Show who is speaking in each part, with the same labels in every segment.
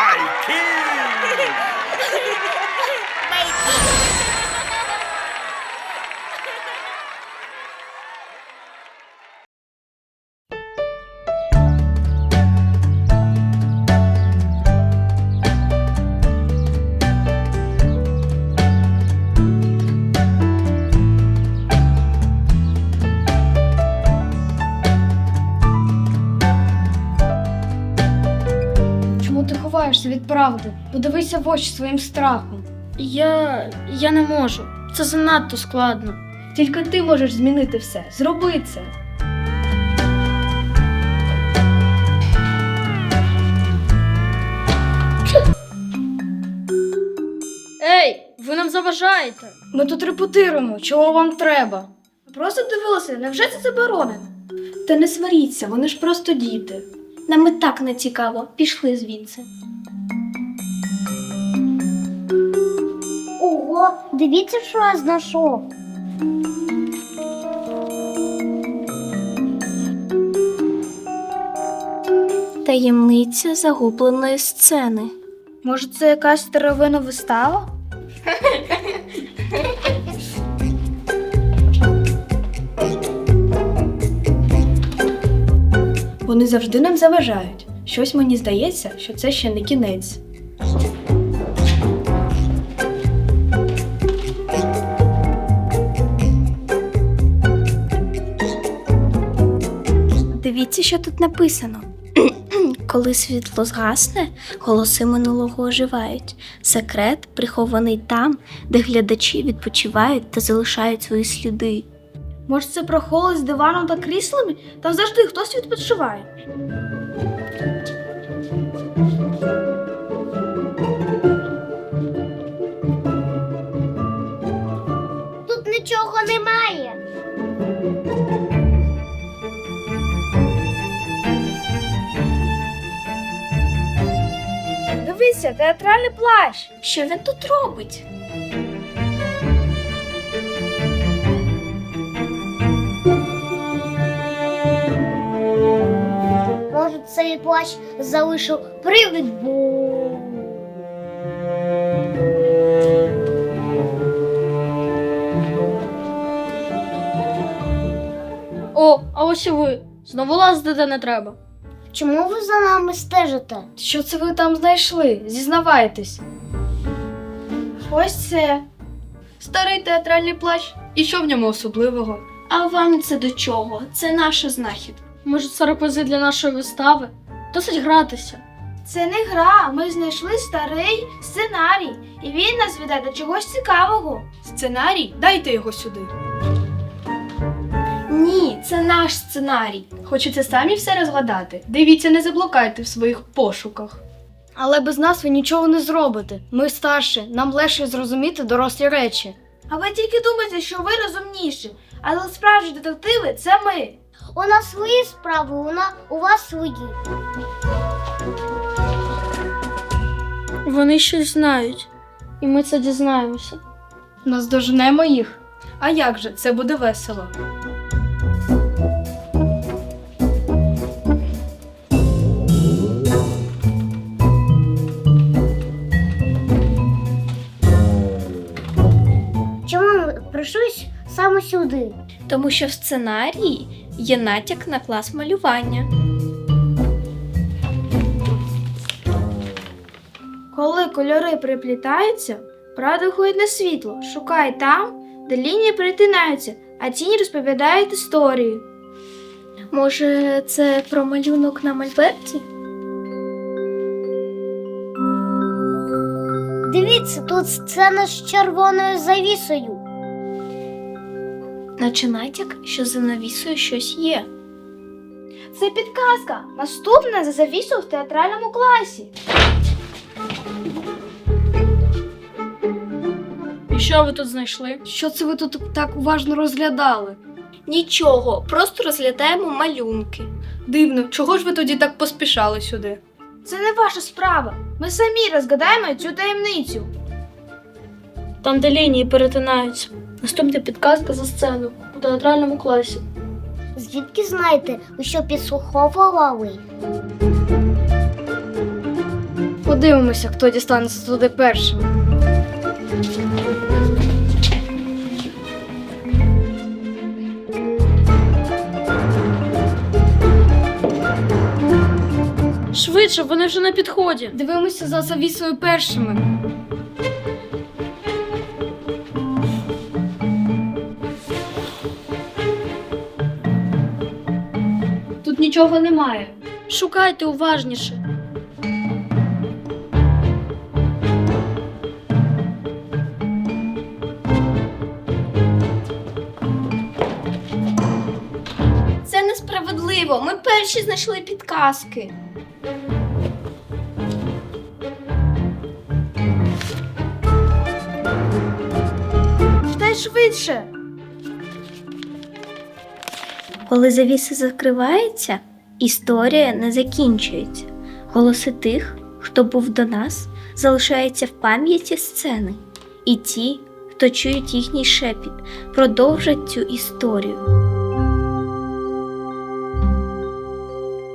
Speaker 1: Mikey! Ти ховаєшся від правди? Подивися в очі своїм страхом.
Speaker 2: Я. я не можу. Це занадто складно.
Speaker 1: Тільки ти можеш змінити все. Зроби це.
Speaker 2: Ей, ви нам заважаєте.
Speaker 1: Ми тут репетируємо, чого вам треба. Просто дивилися, невже це заборонено? Та не сваріться, вони ж просто діти.
Speaker 3: Нам і так не цікаво. Пішли звідси.
Speaker 4: Ого, дивіться, що я знайшов.
Speaker 3: Таємниця загубленої сцени.
Speaker 1: Може, це якась старовина вистава? Вони завжди нам заважають. Щось мені здається, що це ще не кінець.
Speaker 3: Дивіться, що тут написано. Коли світло згасне, голоси минулого оживають. Секрет прихований там, де глядачі відпочивають та залишають свої сліди.
Speaker 1: Може, це про з диваном та кріслами? Там завжди хтось відпочиває.
Speaker 4: Тут нічого немає.
Speaker 1: Дивися, театральний плащ.
Speaker 3: Що він тут робить?
Speaker 4: Цей плащ залишив привид бу.
Speaker 2: О, а ось і ви. Знову лазити не треба.
Speaker 4: Чому ви за нами стежите?
Speaker 1: Що це ви там знайшли? Зізнавайтесь. Ось це. Старий театральний плащ. І що в ньому особливого?
Speaker 3: А вам це до чого? Це наша знахідка.
Speaker 2: Може, це реквізит для нашої вистави? Досить гратися.
Speaker 1: Це не гра. Ми знайшли старий сценарій, і він нас веде до чогось цікавого. Сценарій? Дайте його сюди.
Speaker 3: Ні, це наш сценарій.
Speaker 1: Хочете самі все розгадати? Дивіться, не заблукайте в своїх пошуках. Але без нас ви нічого не зробите. Ми старші, нам легше зрозуміти дорослі речі. А ви тільки думаєте, що ви розумніші, але справжні детективи це ми.
Speaker 4: У нас свої справи, у, на... у вас свої.
Speaker 2: Вони щось знають, і ми це дізнаємося.
Speaker 1: Наздоженемо їх. А як же, це буде весело.
Speaker 4: Чому ми прийшлись саме сюди?
Speaker 3: Тому що в сценарії є натяк на клас малювання.
Speaker 1: Коли кольори приплітаються, правда виходить на світло. Шукай там, де лінії перетинаються, а тіні розповідають історію.
Speaker 3: Може, це про малюнок на мольберті?
Speaker 4: Дивіться, тут сцена з червоною завісою.
Speaker 3: Наче натяк, що за навісою щось є.
Speaker 1: Це підказка. Наступне за завісу в театральному класі.
Speaker 2: І що ви тут знайшли?
Speaker 5: Що це ви тут так уважно розглядали?
Speaker 3: Нічого, просто розглядаємо малюнки.
Speaker 5: Дивно, чого ж ви тоді так поспішали сюди?
Speaker 1: Це не ваша справа. Ми самі розгадаємо цю таємницю.
Speaker 2: Там, де лінії перетинаються. Наступна підказка за сцену у театральному класі.
Speaker 4: Звідки знаєте, ви що підслуховували?
Speaker 5: Подивимося, хто дістанеться туди першим.
Speaker 2: Швидше, вони вже на підході.
Speaker 5: Дивимося за завісою першими. Нічого немає.
Speaker 2: Шукайте уважніше.
Speaker 3: Це несправедливо. Ми перші знайшли підказки.
Speaker 1: Читай швидше.
Speaker 3: Коли завіса закривається, історія не закінчується. Голоси тих, хто був до нас, залишаються в пам'яті сцени, і ті, хто чують їхній шепіт, продовжать цю історію.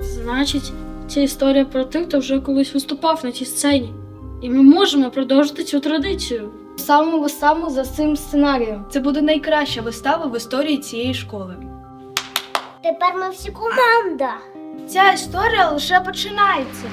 Speaker 2: Значить, ця історія про тих, хто вже колись виступав на цій сцені. І ми можемо продовжити цю традицію.
Speaker 5: Ставимо виставу за цим сценарієм. Це буде найкраща вистава в історії цієї школи.
Speaker 4: Тепер ми всі команда.
Speaker 1: Ця історія лише починається.